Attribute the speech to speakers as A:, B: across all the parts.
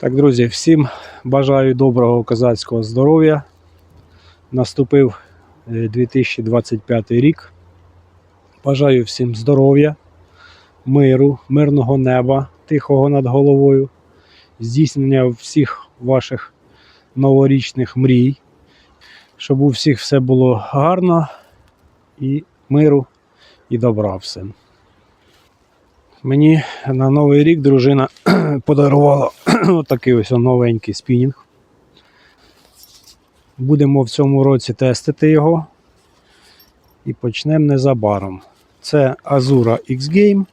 A: Так, друзі, всім бажаю доброго козацького здоров'я. Наступив е, 2025 рік. Бажаю всім здоров'я, миру, мирного неба, тихого над головою, здійснення всіх ваших новорічних мрій, щоб у всіх все було гарно і миру і добра всім. Мені на Новий рік дружина подарувала отакий ось новенький спінінг. Будемо в цьому році тестити його. І почнемо незабаром. Це Azura X Game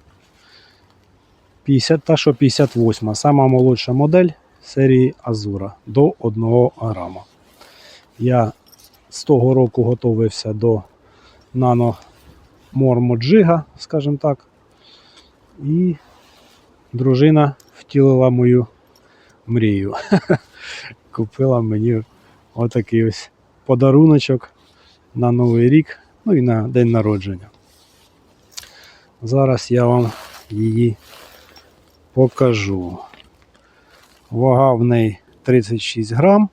A: 50 та що 58, сама молодша модель серії Azura до 1 грама. Я з того року готовився до Mormo Giga, скажімо так. І дружина втілила мою мрію. Купила мені отакий ось подаруночок на Новий рік, ну і на день народження. Зараз я вам її покажу. Вага в неї 36 грам,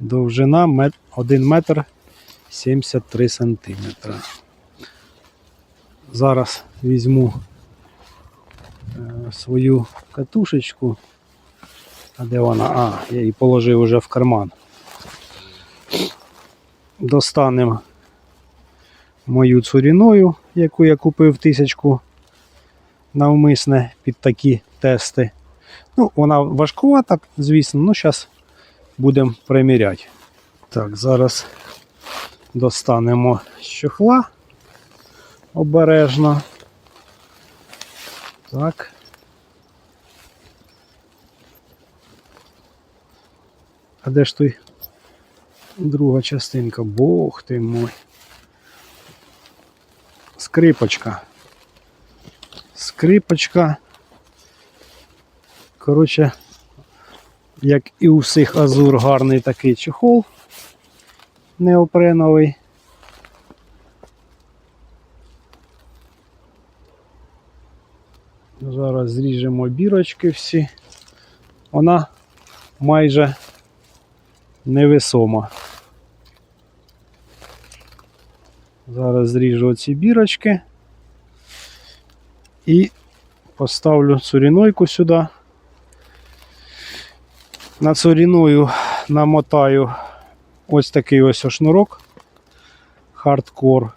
A: довжина 1 метр 73 сантиметра. Зараз візьму е, свою катушечку. А де вона? А, я її положив уже в карман. Достанемо мою цуріною, яку я купив тисячку навмисне під такі тести. Ну, вона важкувата, звісно, ну зараз будемо приміряти. Так, зараз достанемо з обережно. Так. А де ж той друга частинка? Бог ти мой. Скрипочка. Скрипочка. Коротше, як і у всіх азур гарний такий чехол неопреновий. Зараз зріжемо бірочки всі. Вона майже невесома. Зараз зріжу ці бірочки і поставлю цурінойку сюди. На цуріною намотаю ось такий ось шнурок Hardcore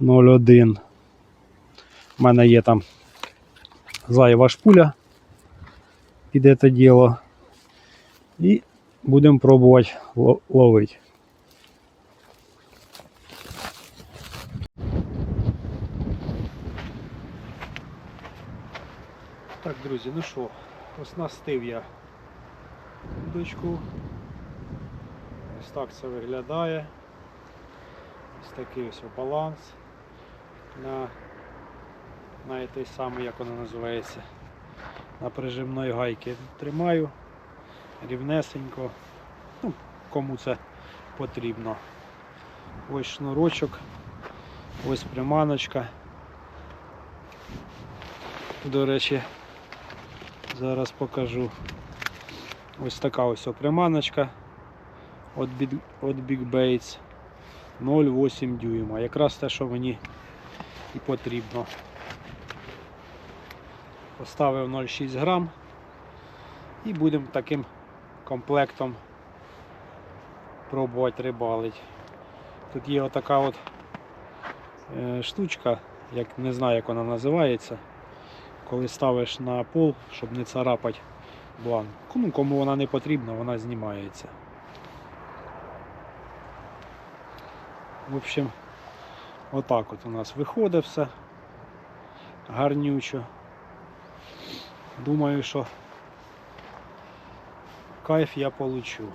A: 01. У мене є там зайва шпуля під це діло. І будемо пробувати ло- ловити. Так, друзі, ну що, оснастив я удочку. Ось так це виглядає. Ось такий ось баланс на на той самий, як воно називається, на прижимної гайки тримаю рівнесенько, ну, кому це потрібно. Ось шнурочок, ось приманочка. До речі, зараз покажу. Ось така ось приманочка від Big, Baits 0,8 дюйма. Якраз те, що мені і потрібно. Поставив 0,6 грам і будемо таким комплектом пробувати рибалити. Тут є отака от е, штучка, як не знаю як вона називається, коли ставиш на пол, щоб не царапати бланк. Ну, кому вона не потрібна, вона знімається. В общем, отак от у нас виходить все гарнючо. Думаю, що кайф я получу.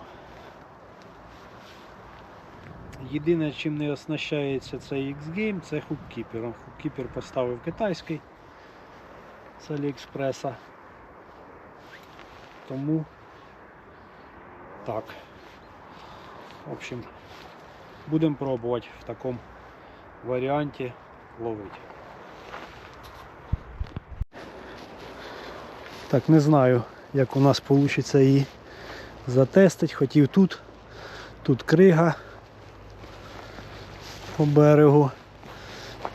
A: Єдине, чим не оснащається цей X-Game, це хуккіпером. Хуккіпер поставив китайський з Аліекспреса. Тому так. В общем, будемо пробувати в такому варіанті ловити. Так, не знаю, як у нас вийде її затестити. Хотів тут. Тут крига по берегу.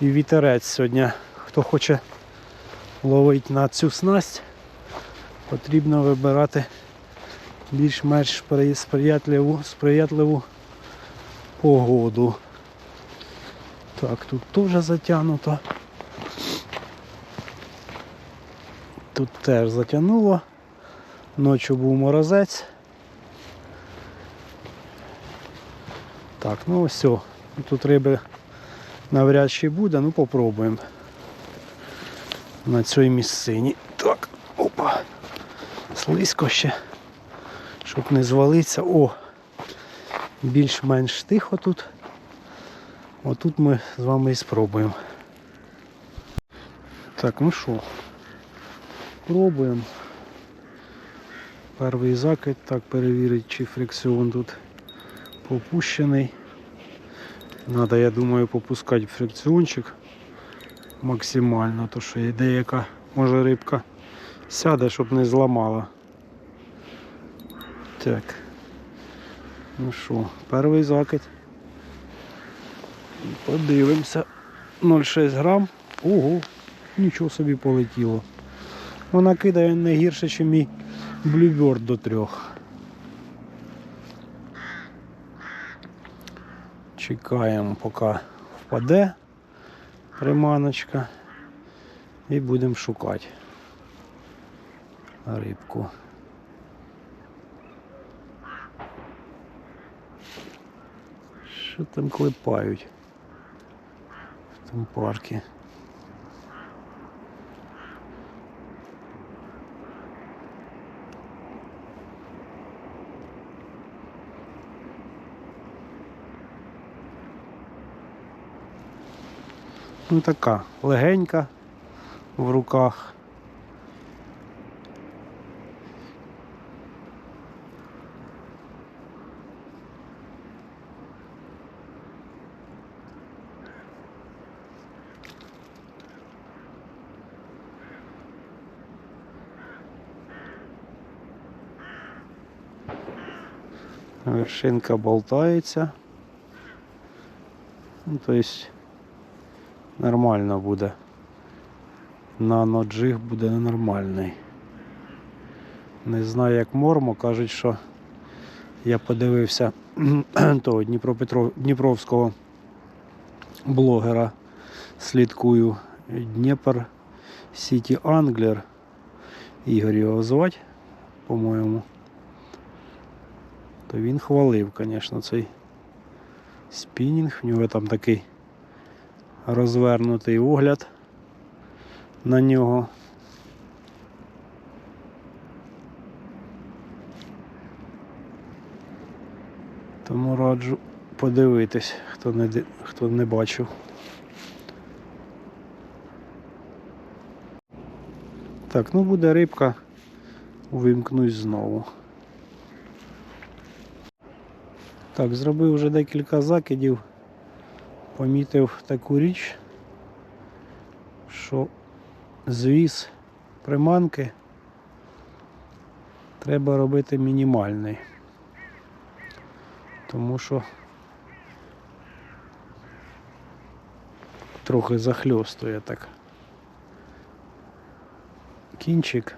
A: І вітерець сьогодні. Хто хоче ловити на цю снасть, потрібно вибирати більш-менш сприятливу, сприятливу погоду. Так, тут теж затягнуто. Тут теж затягнуло. Ночі був морозець. Так, ну все. Тут риби навряд чи буде, ну попробуємо. На цій місцині. Так, опа. Слизько ще. Щоб не звалитися. О! Більш-менш тихо тут. Отут ми з вами і спробуємо. Так, ну що, пробуємо. Перший закид, так перевірити, чи фрикціон тут попущений. Надо, я думаю, попускати фрикціончик максимально, то що є деяка, може рибка сяде, щоб не зламала. Так. Ну що, перший закид. Подивимося. 0,6 грам. Ого, нічого собі полетіло. Вона кидає не гірше, ніж мій Bluebird до трьох. Чекаємо, поки впаде приманочка. І будемо шукати рибку. Що там клепають в тому парку? Ну така легенька в руках. Вершинка болтається. Ну, то есть нормально буде. Наноджиг буде нормальний. Не знаю як мормо, кажуть, що я подивився того. Дніпровського блогера слідкую Дніпр Сіті Англер. Ігор його звати, по-моєму. То він хвалив, звісно, цей спінінг. В нього там такий розвернутий огляд на нього. Тому раджу подивитись, хто не, хто не бачив. Так, ну буде рибка, увімкнусь знову. Так, зробив вже декілька закидів помітив таку річ, що звіз приманки треба робити мінімальний. Тому що трохи захльостує так. Кінчик,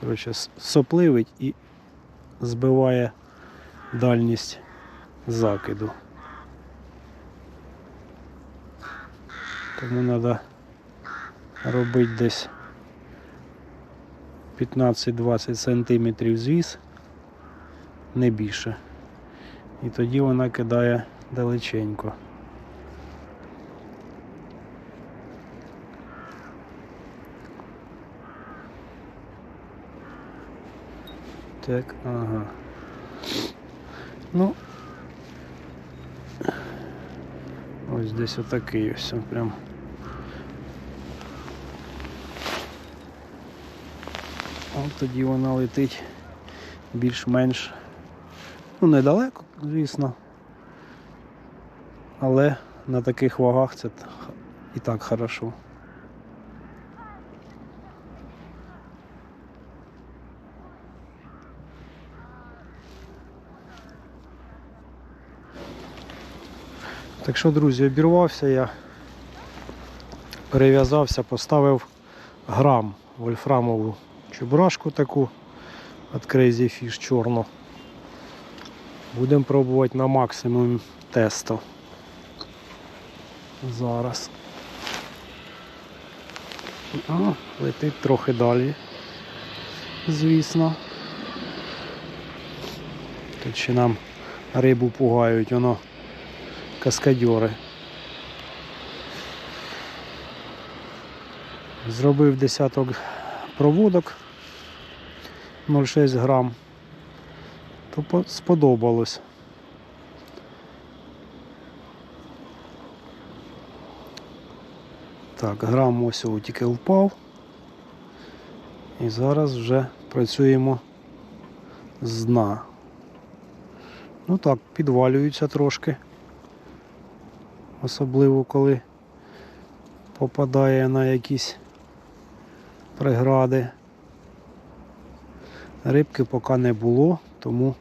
A: коротше, сопливить і збиває дальність закиду. Тому треба робити десь 15-20 сантиметрів звіз, не більше. І тоді вона кидає далеченько. Так, ага. Ну, ось десь отакий ось прям. От тоді вона летить більш-менш, ну недалеко, звісно. Але на таких вагах це і так хорошо. Так що, друзі, обірвався я, перев'язався, поставив грам вольфрамову чебурашку таку від Crazy Fish чорну. Будемо пробувати на максимум тесту. Зараз. О, летить трохи далі. Звісно. Тут ще нам рибу пугають, воно каскадьори. Зробив десяток проводок 0,6 грам. То сподобалось. Так, грам ось о, тільки впав. І зараз вже працюємо з дна. Ну так, підвалюються трошки. Особливо коли попадає на якісь прегради. Рибки поки не було, тому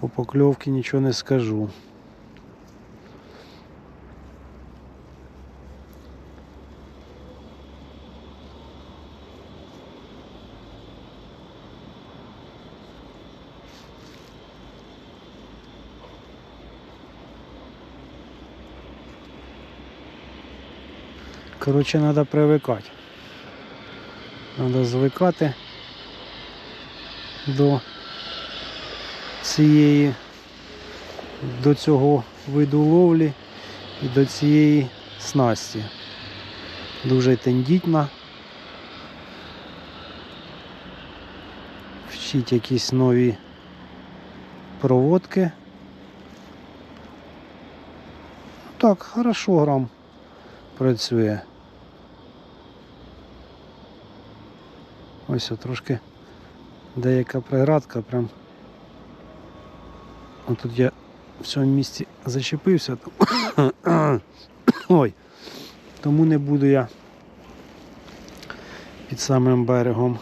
A: по покльовці нічого не скажу. Коротше, треба привикати. Треба звикати до цієї, до цього виду ловлі і до цієї снасті. Дуже тендітна. Вчить якісь нові проводки. Так, хорошо грам працює. Ось о, трошки деяка преградка прям. От тут я в цьому місці зачепився. Ой, тому не буду я під самим берегом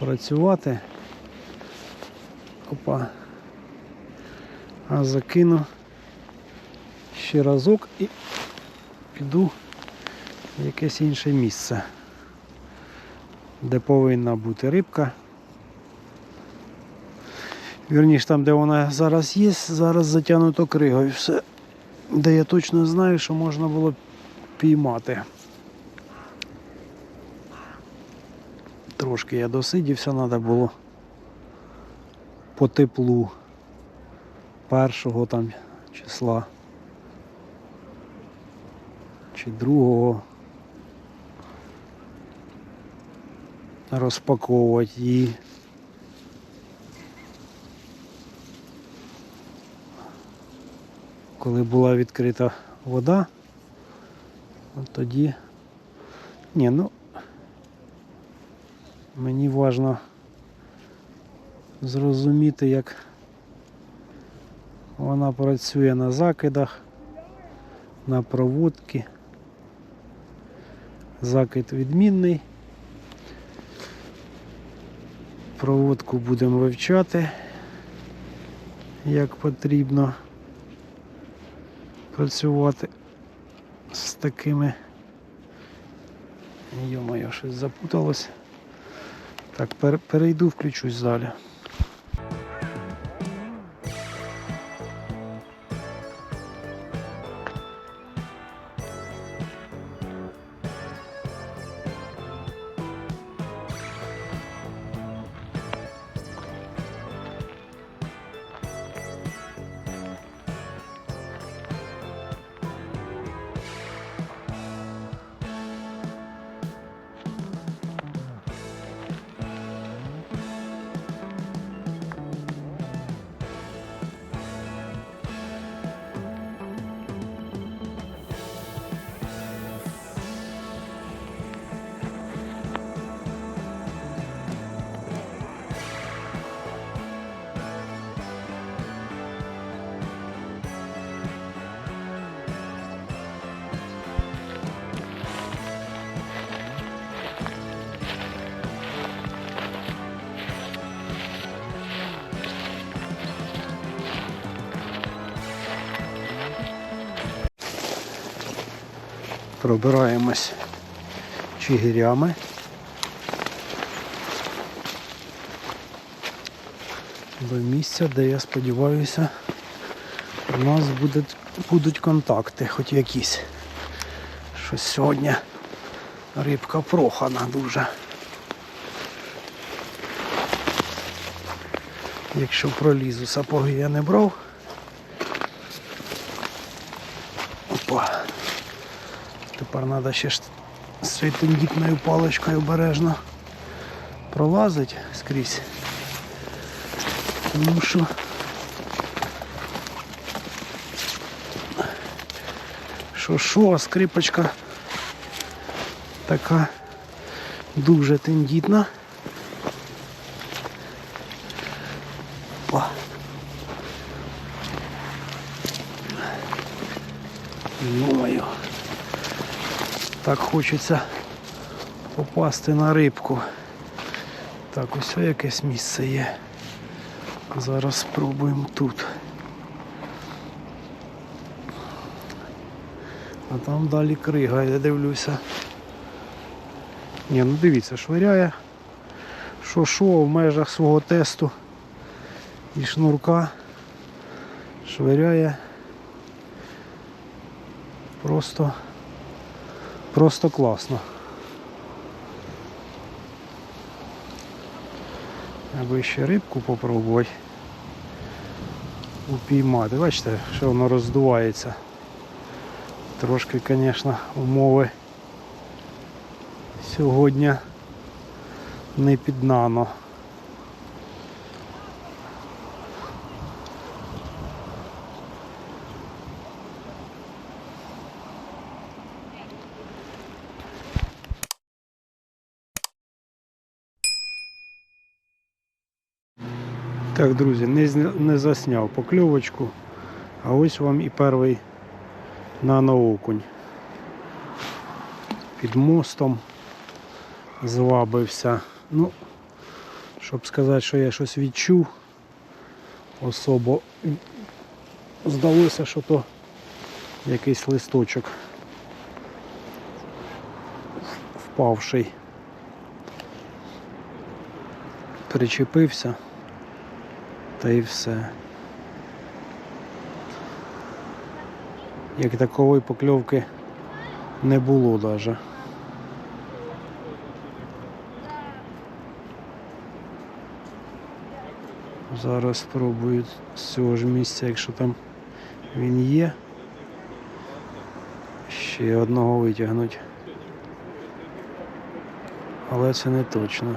A: працювати. Опа. А закину ще разок і піду в якесь інше місце, де повинна бути рибка. Вірніше там, де вона зараз є, зараз затягнуто кригою все, де я точно знаю, що можна було піймати. Трошки я досидівся, треба було по теплу першого там числа чи другого розпаковувати її. Коли була відкрита вода, тоді ні, ну мені важливо зрозуміти, як вона працює на закидах, на проводки. Закид відмінний. Проводку будемо вивчати, як потрібно працювати з такими. Йо-моє, щось запуталось. Так, перейду, включусь далі. Пробираємось чигирями. До місця, де я сподіваюся, у нас будуть, будуть контакти, хоч якісь. Щось сьогодні рибка прохана дуже. Якщо пролізу, сапоги я не брав. Тепер треба ще ж з цією тендітною паличкою обережно пролазить скрізь. Тому що що що, а скрипочка така дуже тендітна. Опа. Думаю, так хочеться попасти на рибку. Так, ось якесь місце є. Зараз спробуємо тут. А там далі крига, я дивлюся. Ні, ну дивіться, швиряє. Що що в межах свого тесту і шнурка швиряє просто просто класно. Аби ще рибку попробувати упіймати. Бачите, що воно роздувається. Трошки, звісно, умови сьогодні не під нано. Так, друзі, не, не засняв покльовочку, а ось вам і перший наноокунь. Під мостом звабився. Ну, щоб сказати, що я щось відчув, особо здалося, що то якийсь листочок впавший. Причепився та і все. Як такової покльовки не було даже. Зараз спробую з цього ж місця, якщо там він є. Ще одного витягнуть. Але це не точно.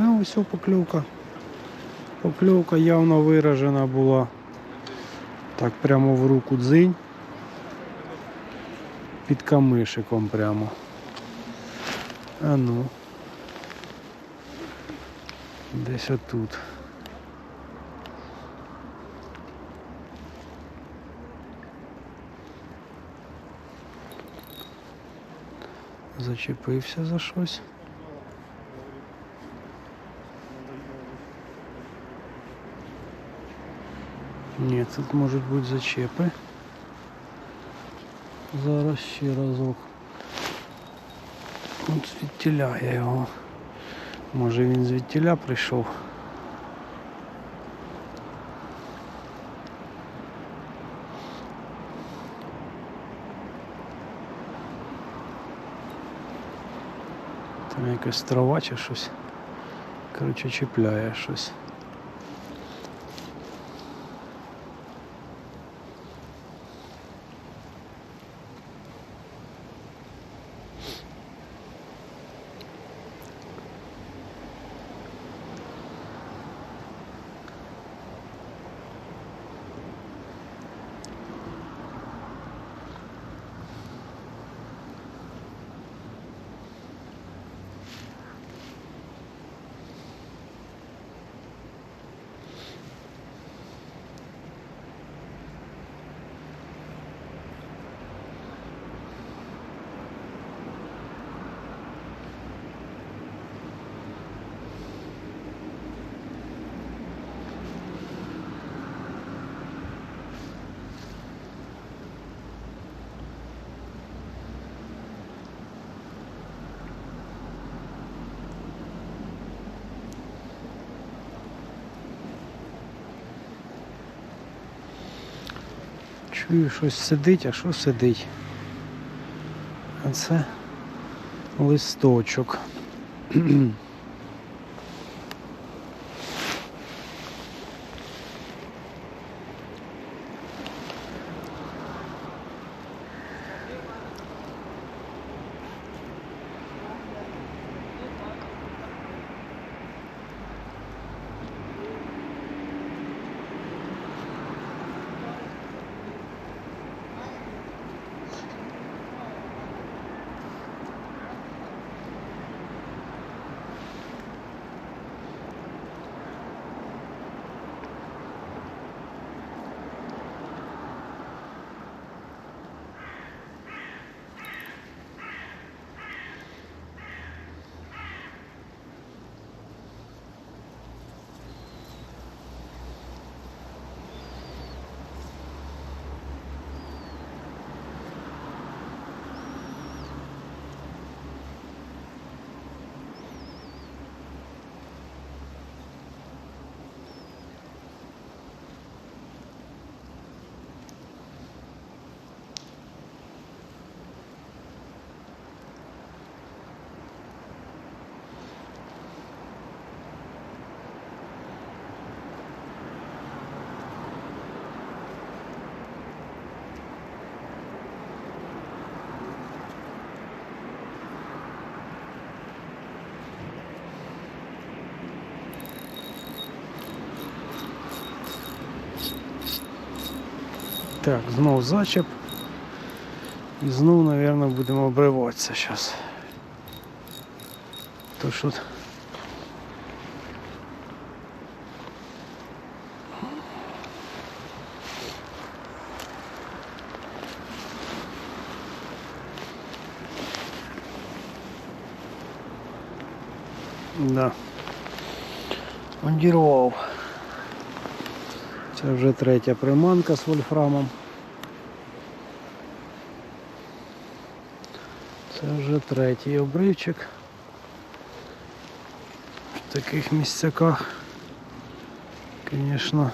A: А ось о покльовка. Покльовка явно виражена була. Так прямо в руку дзинь. Під камишиком прямо. А ну. Десь отут. Зачепився за щось. Ні, тут можуть бути зачепи. Зараз ще разок. От звідтіля я його. Може він звідтіля прийшов. Там якась трава чи щось. Коротше, чіпляє щось. Чую, щось сидить, а що сидить? А це листочок. Так, знов зачеп. І знов, мабуть, будемо обриватися зараз. То що т- Да. Одірвав. Це вже третя приманка з вольфрамом. Це вже третій обривчик. В таких місцяках, звісно,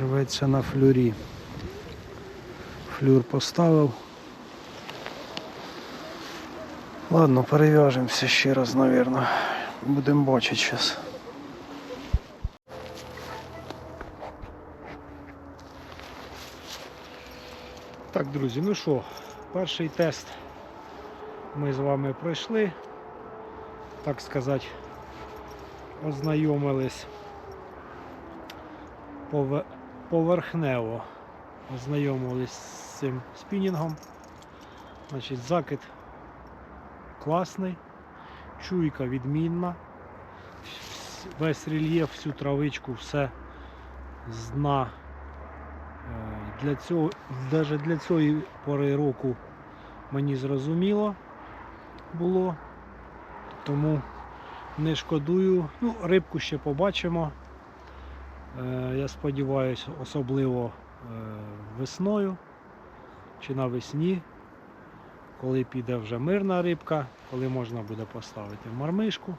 A: рветься на флюрі. Флюр поставив. Ладно, перев'яжемося ще раз, мабуть. Будемо бачити зараз. Так, друзі, ну що, перший тест ми з вами пройшли, так сказати, ознайомились поверхнево, ознайомились з цим спінінгом. Значить, закид класний, чуйка відмінна, весь рельєф, всю травичку, все з дна Для цього, навіть для цієї пори року мені зрозуміло було, тому не шкодую. Ну, рибку ще побачимо. Е, Я сподіваюся, особливо е, весною чи навесні, коли піде вже мирна рибка, коли можна буде поставити мармишку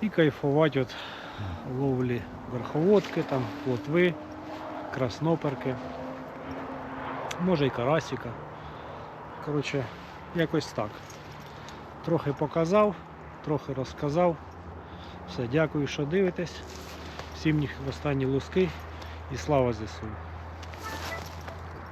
A: і кайфувати от ловлі верховодки, там, плотви, красноперки, може і карасика. Коротше, якось так. Трохи показав, трохи розказав. Все, дякую, що дивитесь. Всім останні луски і слава ЗСУ.